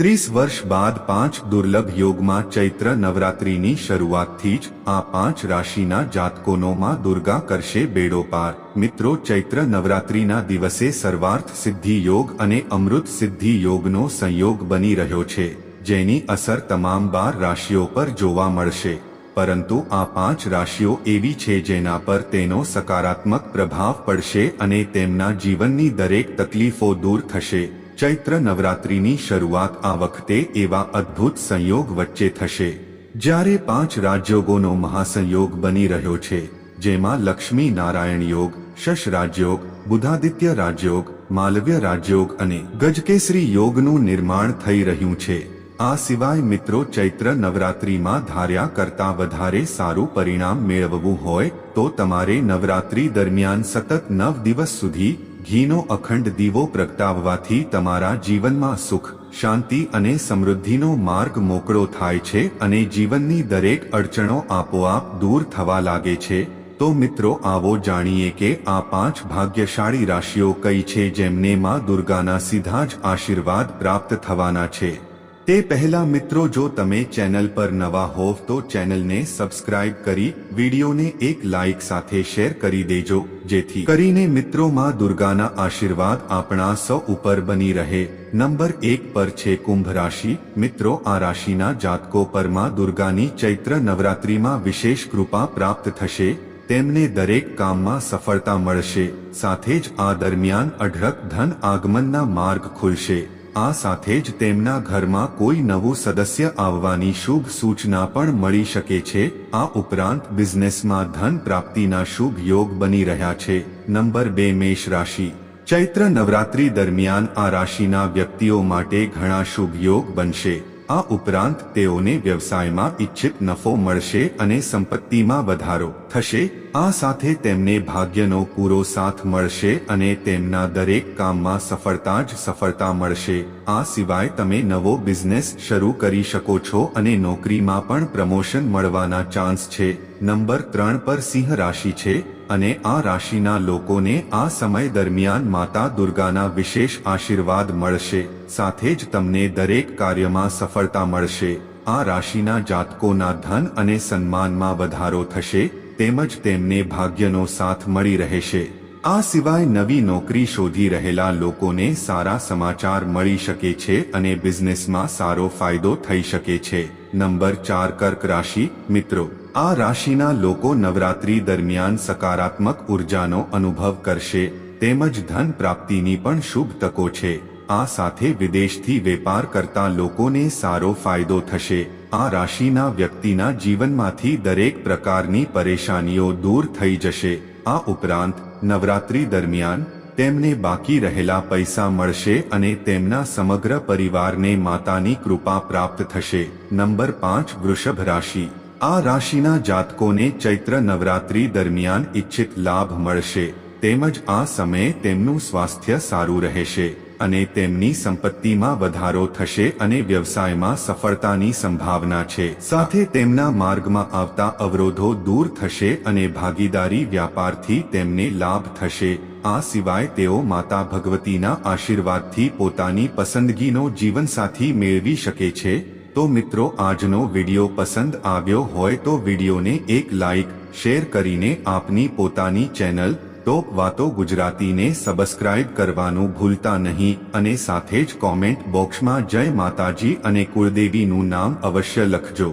ત્રીસ વર્ષ બાદ પાંચ દુર્લભ યોગમાં ચૈત્ર નવરાત્રિની શરૂઆતથી જ આ પાંચ રાશિના જાતકોનોમાં દુર્ગા કરશે બેડો પાર મિત્રો, ચૈત્ર નવરાત્રિના દિવસે સર્વાર્થ સિદ્ધિ યોગ અને અમૃત સિદ્ધિ યોગનો સંયોગ બની રહ્યો છે, જેની અસર તમામ બાર રાશિઓ પર જોવા મળશે. પરંતુ આ પાંચ રાશિઓ એવી છે જેના પર તેનો સકારાત્મક પ્રભાવ પડશે અને તેમના જીવનની દરેક તકલીફો દૂર થશે. ચૈત્ર નવરાત્રિની શરૂઆત આ વખતે એવા અદ્ભુત સંયોગ વચ્ચે થશે. જ્યારે પાંચ રાજયોગોનો મહાસંયોગ બની રહ્યો છે, જેમાં લક્ષ્મી નારાયણ યોગ, શશ રાજયોગ, બુધાદિત્ય રાજયોગ, માલવ્ય રાજયોગ અને ગજકેસરી યોગનું નિર્માણ થઈ રહ્યું છે. આ સિવાય મિત્રો ચૈત્ર નવરાત્રિમાં ધાર્યા કરતા વધારે સારું પરિણામ મેળવવું હોય, તો તમારે નવરાત્રિ દરમિયાન સતત નવ દિવસ સુધી ઘીનો અખંડ દીવો પ્રગટાવવાથી તમારા જીવનમાં સુખ, શાંતિ અને સમૃદ્ધિનો માર્ગ મોકળો થાય છે અને જીવનની દરેક અડચણો આપોઆપ દૂર થવા લાગે છે. તો મિત્રો, આવો જાણીએ કે આ પાંચ ભાગ્યશાળી રાશિઓ કઈ છે જેમને માં દુર્ગાના સીધા જ આશીર્વાદ પ્રાપ્ત થવાના છે. તે પહેલા મિત્રો જો તમે ચેનલ પર નવા હોવ તો ચેનલને સબસ્ક્રાઇબ કરી, વિડીયોને એક લાઇક સાથે શેર કરી દેજો, જેથી કરીને મિત્રોમાં દુર્ગાના આશીર્વાદ આપણા સૌ ઉપર બની રહે. નંબર એક પર છે કુંભ રાશિ. મિત્રો, આ રાશિના જાતકો પરમાં દુર્ગાની ચૈત્ર નવરાત્રિમાં વિશેષ કૃપા પ્રાપ્ત થશે. તેમને દરેક કામમાં સફળતા મળશે. સાથે જ આ દરમિયાન અઢળક ધન આગમનના માર્ગ ખુલશે. આ સાથે જ તેમના ઘરમાં કોઈ નવું સદસ્ય આવવાની શુભ સૂચના પણ મળી શકે છે. આ ઉપરાંત બિઝનેસમાં ધન પ્રાપ્તિના શુભ યોગ બની રહ્યા છે. નંબર બે, મેષ રાશિ. ચૈત્ર નવરાત્રી દરમિયાન આ રાશિના વ્યક્તિઓ માટે ઘણા શુભ યોગ બનશે. આ ઉપરાંત તેઓને વ્યવસાયમાં ઇચ્છિત નફો મળશે અને સંપત્તિમાં વધારો થશે. આ સાથે તેમને ભાગ્યનો પૂરો સાથ મળશે અને તેમના દરેક કામમાં સફળતા જ સફળતા મળશે. આ સિવાય તમે નવો બિઝનેસ શરૂ કરી શકો છો અને નોકરીમાં પણ પ્રમોશન મળવાના ચાન્સ છે. નંબર ત્રણ પર સિંહ રાશિ છે. અને આ રાશિના લોકોને આ સમય દરમિયાન માતા દુર્ગાના વિશેષ આશીર્વાદ મળશે, સાથે જ તમને દરેક કાર્યમાં સફળતા મળશે. આ રાશિના જાતકોના ધન અને સન્માનમાં વધારો થશે, તેમજ તેમને ભાગ્યનો સાથ મળી રહેશે. આ સિવાય નવી નોકરી શોધી રહેલા લોકોને સારા સમાચાર મળી શકે છે અને બિઝનેસમાં સારો ફાયદો થઈ શકે છે. નંબર ચાર કર્ક રાશિ, મિત્રો. આ રાશિના લોકો નવરાત્રી દરમિયાન સકારાત્મક ઉર્જાનો અનુભવ કરશે, તેમજ ધન પ્રાપ્તિની પણ શુભ તકો છે. આ સાથે વિદેશથી વેપાર કરતા લોકોને સારો ફાયદો થશે. આ રાશિના વ્યક્તિના જીવનમાંથી દરેક પ્રકારની પરેશાનીઓ દૂર થઈ જશે. આ ઉપરાંત, નવરાત્રી દરમિયાન, તેમને બાકી રહેલા પૈસા મળશે અને તેમના સમગ્ર પરિવારને માતાની કૃપા પ્રાપ્ત થશે. નંબર પાંચ વૃષભ રાશિ. આ રાશિના જાતકોને ચૈત્ર નવરાત્રી દરમિયાન ઇચ્છિત લાભ મળશે. તેમજ આ સમયે તેમનું સ્વાસ્થ્ય સારું રહેશે અને તેમની સંપત્તિમાં વધારો થશે અને વ્યવસાયમાં સફળતાની સંભાવના છે. સાથે તેમના માર્ગમાં આવતા અવરોધો દૂર થશે અને ભાગીદારી વ્યાપારથી તેમને લાભ થશે. આ સિવાય તેઓ માતા ભગવતીના આશીર્વાદથી પોતાની પસંદગીનો જીવનસાથી મેળવી શકે છે. તો મિત્રો આજનો વીડિયો પસંદ આવ્યો હોય તો વિડીયોને એક લાઈક, શેર કરીને આપની પોતાની ચેનલ, ટોપ વાતો ગુજરાતીને સબસ્ક્રાઇબ કરવાનું ભૂલતા નહીં અને સાથે જ કોમેન્ટ બોક્સમાં જય માતાજી અને કુળદેવીનું નામ અવશ્ય લખજો.